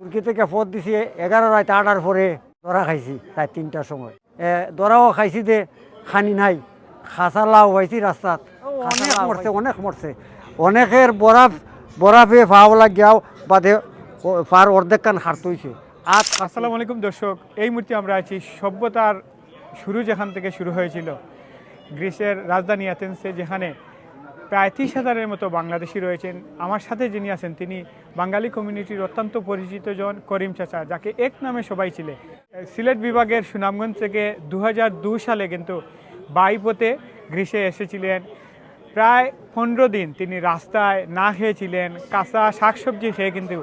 তুর্কি থেকে পথ দিছি এগারো রাত আটার পরে দরা খাইছি তাই তিনটার সময়। দরাও খাইছি যে খানি নাই খাসা লাউ পাইছি রাস্তাত। অনেক মরছে অনেক মরছে। অনেকের বরাফ বরাফে ফাও লাগিয়াও বাদে ফার অর্ধেক কান হারত হইছে আর আসসালামু আলাইকুম দর্শক এই মুহূর্তে আমরা আছি সভ্যতার শুরু যেখান থেকে শুরু হয়েছিল গ্রিসের রাজধানী অ্যাথেন্সে যেখানে প্রায় ত্রিশ হাজারের মতো বাংলাদেশি রয়েছেন। আমার সাথে যিনি আছেন, তিনি বাঙালি কমিউনিটির অত্যন্ত পরিচিত জন করিম চাচা, যাকে এক নামে সবাই ছিলে সিলেট বিভাগের সুনামগঞ্জ থেকে দু সালে কিন্তু বাইপথে গ্রিসে এসেছিলেন। প্রায় পনেরো দিন তিনি রাস্তায় না খেয়েছিলেন কাঁচা শাকসবজি খেয়ে কিন্তু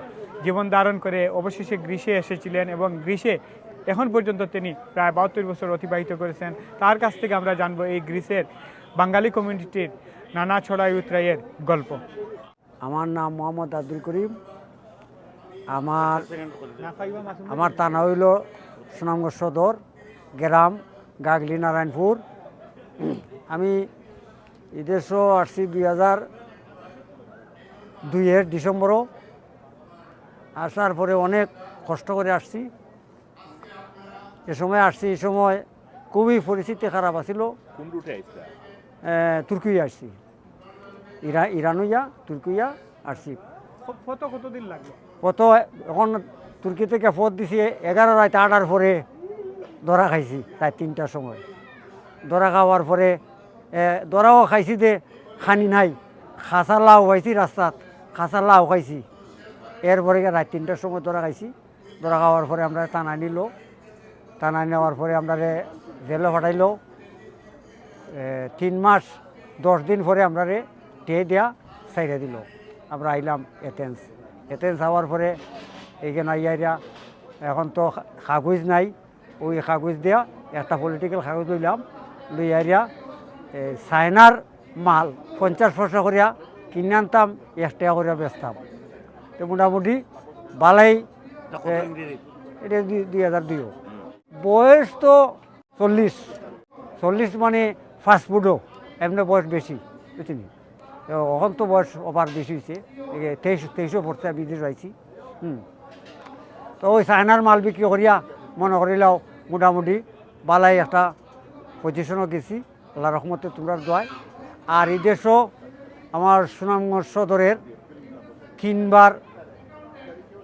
জীবন ধারণ করে অবশেষে গ্রীষে এসেছিলেন এবং গ্রীষে এখন পর্যন্ত তিনি প্রায় বাহাত্তর বছর অতিবাহিত করেছেন। তার কাছ থেকে আমরা জানব এই গ্রীসের বাঙালি কমিউনিটির নানা ছড়াই উতরাইয়ের গল্প। আমার নাম মোহাম্মদ আব্দুল করিম। আমার আমার থানা হইল সুনামগঞ্জ সদর গ্রাম গাগলি নারায়ণপুর। আমি এদেশও আসছি দুই হাজার দুইয়ের ডিসেম্বরও। আসার পরে অনেক কষ্ট করে আসছি। এ সময় আসছি এই সময় খুবই পরিস্থিতি খারাপ আছিল। তুর্কিয়া আসছি। ইরা ইরানুইয়া তুর্কিয়া আসছি কত কতদিন লাগল কত এখন তুর্কি থেকে পথ দিছি এগারো রাত আটার পরে ধরা খাইছি তাই তিনটার সময়। ধরা খাওয়ার পরে ধরাও খাইছি দে খানি নাই খাসা লাউ খাইছি রাস্তাত খাসা লাউ খাইছি। এরপরে রাত তিনটার সময় ধরা খাইছি। ধরা খাওয়ার পরে আমরা টানা নিল। টানা নেওয়ার পরে আমরা জেলে ফাটাইলো। এ, তিন মাস দশ দিন পরে আমরা রে টে দেয়া সাইরে দিল। আমরা আইলাম এথেন্স এথেন্স হওয়ার পরে এইখানে আইয়ারিয়া এখন তো কাগজ নাই। ওই কাগজ দেয়া একটা পলিটিক্যাল কাগজ লইলাম। লই আইয়া চায়নার মাল পঞ্চাশ পয়সা করিয়া কিনে আনতাম এক টাকা করিয়া বেচতাম। তো মোটামুটি বালাই এটা দুই- দুই হাজার দুইও। বয়স তো চল্লিশ। চল্লিশ মানে ফাস্ট ফুডও এমনি বয়স বেশি বুঝছিনি তো তো বয়স ওভার বেশি হয়েছে তেইশ, তেইশও পড়ছে বিদেশ আইছি হুম। তো ওই চায়নার মাল বিক্রি করিয়া মনে করিলাও মোটামুটি বালাই একটা পজিশনও গেছি। আল্লাহ রহমতে তোমরা দোয়ায়। আর এই দেশও আমার সুনামগঞ্জ সদরের তিনবার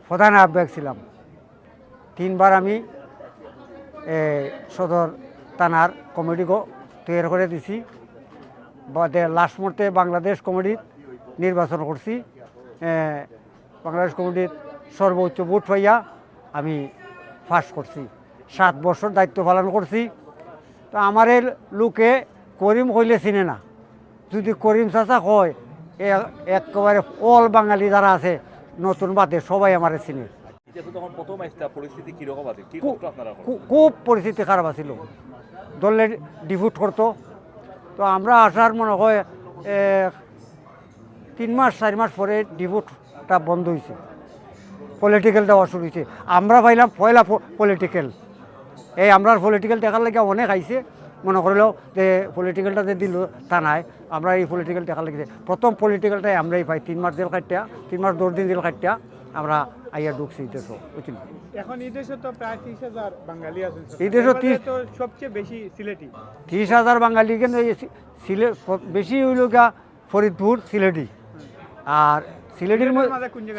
প্রধান আহ্বায়ক ছিলাম। তিনবার আমি সদর থানার কমিটি তৈরি করে দিছি। লাস্ট মুহূর্তে বাংলাদেশ কমিটির নির্বাচন করছি। বাংলাদেশ কমিটির সর্বোচ্চ ভোট পাইয়া আমি ফার্স্ট করছি। সাত বছর দায়িত্ব পালন করছি। তো আমার লোকে করিম কইলে চিনে না। যদি করিম চাচা কয় এ- একেবারে অল বাঙালি যারা আছে নতুন বাদে সবাই আমার চিনে। খুব পরিস্থিতি খারাপ আছিল। দলে ডিভোট করতো তো আমরা আসার মনে হয় তিন মাস, চার মাস পরে ডিভোটটা বন্ধ হয়েছে পলিটিক্যাল দেওয়া শুরু হয়েছে আমরা পাইলাম পয়লা পলিটিক্যাল এই আমরা পলিটিক্যাল দেখার লাগে অনেক আইছে। মনে করিল যে পলিটিক্যালটা যে দিল তা নাই। আমরা এই পলিটিক্যাল দেখার লেগেছে প্রথম পলিটিক্যালটাই আমরাই পাই। তিন মাস জেল কাটিয়া তিন মাস দশ দিন জেল কাটিয়া আমরা আইয়া ঢুকছি দেশও বুঝলি এখন এই দেশে তো প্রায় ত্রিশ হাজার বাঙালি আছেন এই দেশে ত্রিশ- তো সবচেয়ে বেশি সিলেটি। ত্রিশ হাজার বাঙালি কিন্তু এই সিলে বেশি হইল গা ফরিদপুর সিলেটি। আর সিলেটির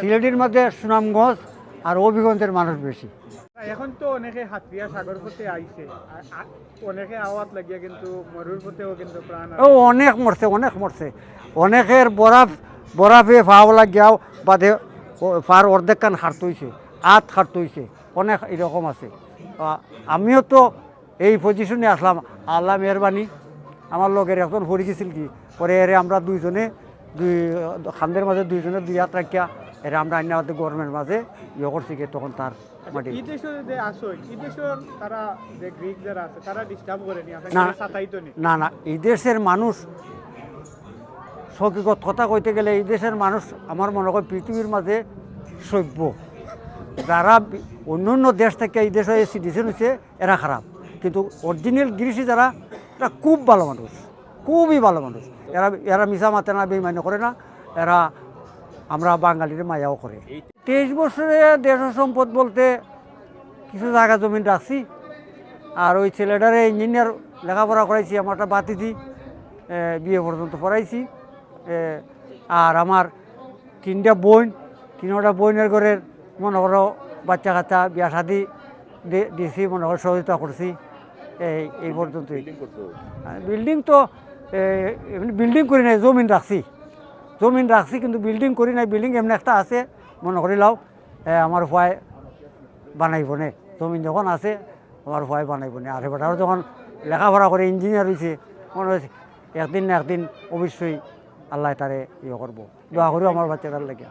সিলেটির মধ্যে সুনামগঞ্জ আর অভিগঞ্জের মানুষ বেশি। এখন তো অনেকে হাতিয়া সাগর পথে আইছে। অনেকে আওয়াত লাগিয়া কিন্তু মরুর পথেও কিন্তু প্রাণ ও অনেক মরছে অনেক মরছে। অনেকের বরাফ বরাফে ফাও লাগিয়াও বাদে ফার অর্ধেক কান হারত হইছে আত হারত হইছে অনেক এরকম আছে। আমিও তো এই পজিশনে আসলাম আল্লাহ মেহরবানি আমার লগের একজন পড়ে গেছিল কি পরে এরে আমরা দুইজনে দুই খান্দের মাঝে দুইজনে দুই হাত রাখিয়া এরে আমরা আইনা আমাদের গভর্নমেন্ট মাঝে ইয়ে করছি কি তখন তার মাটি। না? না এই দেশের মানুষ সকিগত কথা কইতে গেলে এই দেশের মানুষ আমার মনে হয় পৃথিবীর মাঝে সভ্য। যারা অন্য অন্য দেশ থেকে এই দেশে সিটিজেন হচ্ছে এরা খারাপ। কিন্তু অরিজিনাল গিরিশি যারা এরা খুব ভালো মানুষ। খুবই ভালো মানুষ। এরা এরা মিশা মাতে না বেমানি করে না। এরা আমরা বাঙালির মায়াও করে। তেইশ বছরে দেশ সম্পদ বলতে কিছু জায়গা জমিন রাখছি। আর ওই ছেলেটারে ইঞ্জিনিয়ার লেখাপড়া করাইছি আমারটা বাতিছি এ, বিয়ে পর্যন্ত পড়াইছি। আর আমার তিনটা বোন তিনটা বোনের ঘরের মনে করো বাচ্চা কাচ্চা বিয়া শাদি দিছি মনে করো সহযোগিতা করছি। এই এই পর্যন্তই। বিল্ডিং তো এমনি বিল্ডিং করি নাই জমিন রাখছি। জমিন রাখছি কিন্তু বিল্ডিং করি নাই বিল্ডিং এমনি একটা আছে মনে করি লাও। আমার ভয় বানাইব নে। জমিন যখন আছে আমার ভয় বানাইব নে। আর এবার যখন লেখাপড়া করে ইঞ্জিনিয়ার হয়েছে মনে হয়েছে একদিন না একদিন অবশ্যই আল্লাহ তারে ইয়ে করব। দোয়া করি আমার বাচ্চাটার লাগে।